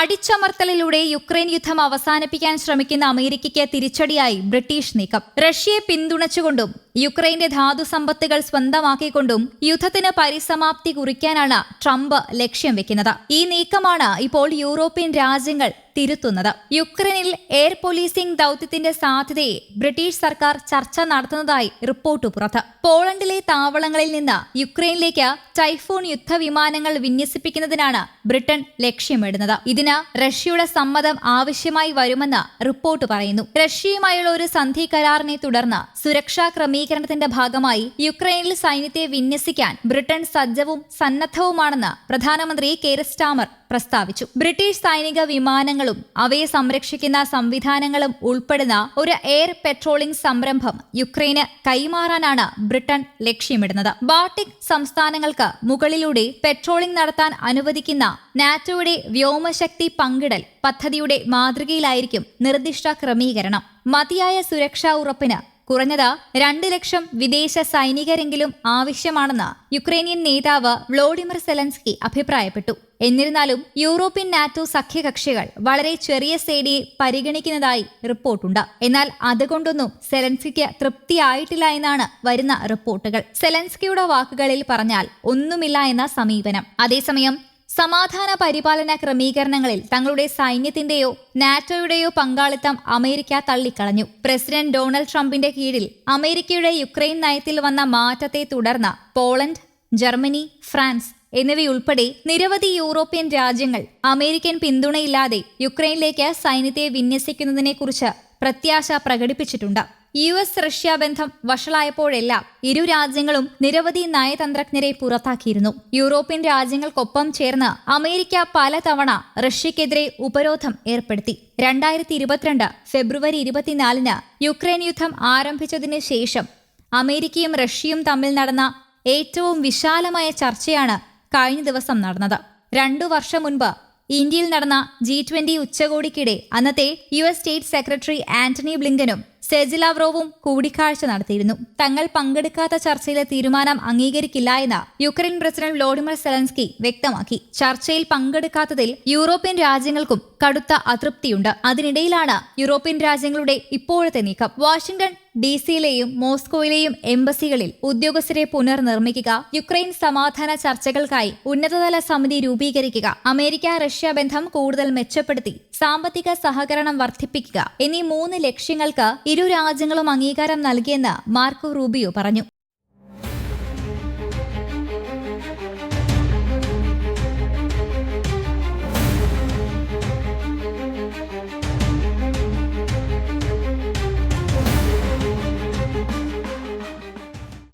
അടിച്ചമർത്തലിലൂടെ Ukraine യുദ്ധം അവസാനിപ്പിക്കാൻ ശ്രമിക്കുന്ന അമേരിക്കയ്ക്ക് തിരിച്ചടിയായി ബ്രിട്ടീഷ് നീക്കം. റഷ്യയെ പിന്തുണച്ചുകൊണ്ടും യുക്രൈന്റെ ധാതു സമ്പത്തുകൾ സ്വന്തമാക്കിക്കൊണ്ടും യുദ്ധത്തിന് പരിസമാപ്തി കുറിക്കാനാണ് ട്രംപ് ലക്ഷ്യം വെക്കുന്നത്. ഈ നീക്കമാണ് ഇപ്പോൾ യൂറോപ്യൻ രാജ്യങ്ങൾ തിരുത്തുന്നത്. യുക്രൈനിൽ എയർ പോലീസിംഗ് ദൌത്യത്തിന്റെ സാധ്യതയെ ബ്രിട്ടീഷ് സർക്കാർ ചർച്ച നടത്തുന്നതായി റിപ്പോർട്ട് പുറത്ത്. പോളണ്ടിലെ താവളങ്ങളിൽ നിന്ന് യുക്രൈനിലേക്ക് ടൈഫൂൺ യുദ്ധവിമാനങ്ങൾ വിന്യസിപ്പിക്കുന്നതിനാണ് ബ്രിട്ടൻ ലക്ഷ്യമിടുന്നത്. ഇതിന് റഷ്യയുടെ സമ്മതം ആവശ്യമായി വരുമെന്ന് റിപ്പോർട്ട് പറയുന്നു. റഷ്യയുമായുള്ള ഒരു സന്ധി കരാറിനെ തുടർന്ന് സുരക്ഷാ ക്രമീകരണത്തിന്റെ ഭാഗമായി യുക്രൈനിൽ സൈന്യത്തെ വിന്യസിക്കാൻ ബ്രിട്ടൻ സജ്ജവും സന്നദ്ധവുമാണെന്ന് പ്രധാനമന്ത്രി കെയർ സ്റ്റാമർ പ്രസ്താവിച്ചു. ബ്രിട്ടീഷ് സൈനിക വിമാനങ്ങളും അവയെ സംരക്ഷിക്കുന്ന സംവിധാനങ്ങളും ഉൾപ്പെടുന്ന ഒരു എയർ പെട്രോളിംഗ് സംരംഭം യുക്രൈന് കൈമാറാനാണ് ബ്രിട്ടൻ ലക്ഷ്യമിടുന്നത്. ബാൾട്ടിക് സംസ്ഥാനങ്ങൾക്ക് മുകളിലൂടെ പെട്രോളിംഗ് നടത്താൻ അനുവദിക്കുന്ന നാറ്റോയുടെ വ്യോമശക്തി പങ്കിടൽ പദ്ധതിയുടെ മാതൃകയിലായിരിക്കും നിർദ്ദിഷ്ട ക്രമീകരണം. മതിയായ സുരക്ഷാ ഉറപ്പിന് കുറഞ്ഞത് രണ്ട് ലക്ഷം വിദേശ സൈനികരെങ്കിലും ആവശ്യമാണെന്ന് യുക്രൈനിയൻ നേതാവ് വ്ളോഡിമിർ സെലൻസ്കി അഭിപ്രായപ്പെട്ടു. എന്നിരുന്നാലും യൂറോപ്യൻ നാറ്റോ സഖ്യകക്ഷികൾ വളരെ ചെറിയ സേനയെ പരിഗണിക്കുന്നതായി റിപ്പോർട്ടുണ്ട്. എന്നാൽ അതുകൊണ്ടൊന്നും സെലൻസ്കിക്ക് തൃപ്തിയായിട്ടില്ല എന്നാണ് വരുന്ന റിപ്പോർട്ടുകൾ. സെലൻസ്കിയുടെ വാക്കുകളിൽ പറഞ്ഞാൽ ഒന്നുമില്ല എന്ന സമീപനം. അതേസമയം സമാധാന പരിപാലന ക്രമീകരണങ്ങളിൽ തങ്ങളുടെ സൈന്യത്തിന്റെയോ നാറ്റോയുടെയോ പങ്കാളിത്തം അമേരിക്ക തള്ളിക്കളഞ്ഞു. പ്രസിഡന്റ് ഡൊണാൾഡ് ട്രംപിന്റെ കീഴിൽ അമേരിക്കയുടെ യുക്രൈൻ നയത്തിൽ വന്ന മാറ്റത്തെ തുടർന്ന് പോളണ്ട് ജർമ്മനി ഫ്രാൻസ് എന്നിവയുൾപ്പെടെ നിരവധി യൂറോപ്യൻ രാജ്യങ്ങൾ അമേരിക്കൻ പിന്തുണയില്ലാതെ യുക്രൈനിലേക്ക് സൈന്യത്തെ വിന്യസിക്കുന്നതിനെക്കുറിച്ച് പ്രത്യാശ പ്രകടിപ്പിച്ചിട്ടുണ്ട്. യു എസ് റഷ്യ ബന്ധം വഷളായപ്പോഴെല്ലാം ഇരു രാജ്യങ്ങളും നിരവധി നയതന്ത്രജ്ഞരെ പുറത്താക്കിയിരുന്നു. യൂറോപ്യൻ രാജ്യങ്ങൾക്കൊപ്പം ചേർന്ന് അമേരിക്ക പലതവണ റഷ്യക്കെതിരെ ഉപരോധം ഏർപ്പെടുത്തി. രണ്ടായിരത്തി ഇരുപത്തിരണ്ട് ഫെബ്രുവരി ഇരുപത്തിനാലിന് യുക്രൈൻ യുദ്ധം ആരംഭിച്ചതിന് ശേഷം അമേരിക്കയും റഷ്യയും തമ്മിൽ നടന്ന ഏറ്റവും വിശാലമായ ചർച്ചയാണ് കഴിഞ്ഞ ദിവസം നടന്നത്. രണ്ടു വർഷം മുൻപ് ഇന്ത്യയിൽ നടന്ന ജി ട്വന്റി ഉച്ചകോടിക്കിടെ അന്നത്തെ U S state secretary Antony ബ്ലിങ്കനും സെജിലാവ്രോവും കൂടിക്കാഴ്ച നടത്തിയിരുന്നു. തങ്ങൾ പങ്കെടുക്കാത്ത ചർച്ചയിലെ തീരുമാനം അംഗീകരിക്കില്ല എന്ന് യുക്രൈൻ പ്രസിഡന്റ് വ്ളോഡിമിർ സെലൻസ്കി വ്യക്തമാക്കി. ചർച്ചയിൽ പങ്കെടുക്കാത്തതിൽ യൂറോപ്യൻ രാജ്യങ്ങൾക്കും കടുത്ത അതൃപ്തിയുണ്ട്. അതിനിടയിലാണ് യൂറോപ്യൻ രാജ്യങ്ങളുടെ ഇപ്പോഴത്തെ നീക്കം. വാഷിംഗ്ടൺ ഡി സിയിലെയും മോസ്കോയിലെയും എംബസികളിൽ ഉദ്യോഗസ്ഥരെ പുനർനിർമ്മിക്കുക യുക്രൈൻ സമാധാന ചർച്ചകൾക്കായി ഉന്നതതല സമിതി രൂപീകരിക്കുക അമേരിക്ക റഷ്യ ബന്ധം കൂടുതൽ മെച്ചപ്പെടുത്തി സാമ്പത്തിക സഹകരണം വർദ്ധിപ്പിക്കുക എന്നീ മൂന്ന് ലക്ഷ്യങ്ങൾക്ക് ഇരു രാജ്യങ്ങളും അംഗീകാരം നൽകിയെന്ന് മാർക്കോ റൂബിയോ പറഞ്ഞു.